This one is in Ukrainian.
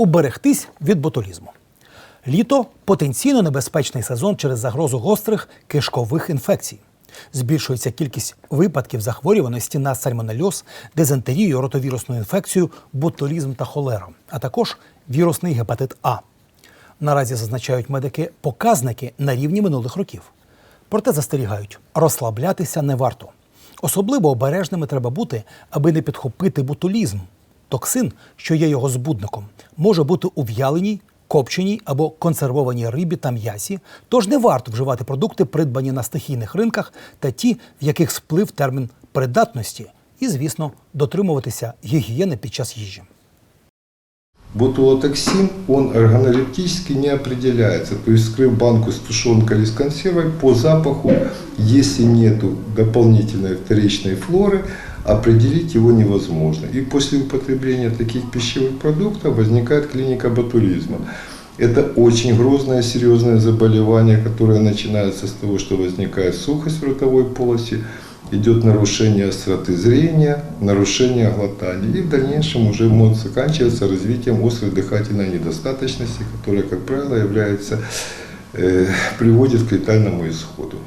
уберегтись від ботулізму. Літо потенційно небезпечний сезон через загрозу гострих кишкових інфекцій. Збільшується кількість випадків захворюваності на сальмонельоз, дизентерію, ротовірусну інфекцію, ботулізм та холеру, а також вірусний гепатит А. Наразі зазначають медики показники на рівні минулих років. Проте застерігають, розслаблятися не варто. Особливо обережними треба бути, аби не підхопити ботулізм. Токсин, що є його збудником, може бути у в'яленій, копченій або консервованій рибі та м'ясі, тож не варто вживати продукти, придбані на стихійних ринках, та ті, в яких сплив термін придатності, і, звісно, дотримуватися гігієни під час їжі. Ботулотоксин, он органолептически не определяется. То есть, вскрыв банку с тушенкой или с консервой, по запаху, если нет дополнительной вторичной флоры, определить его невозможно. И после употребления таких пищевых продуктов возникает клиника ботулизма. Это очень грозное, серьезное заболевание, которое начинается с того, что возникает сухость в ротовой полости, идет нарушение остроты зрения, нарушение глотания. И в дальнейшем уже может заканчиваться развитием острой дыхательной недостаточности, которая, как правило, является, э, приводит к летальному исходу.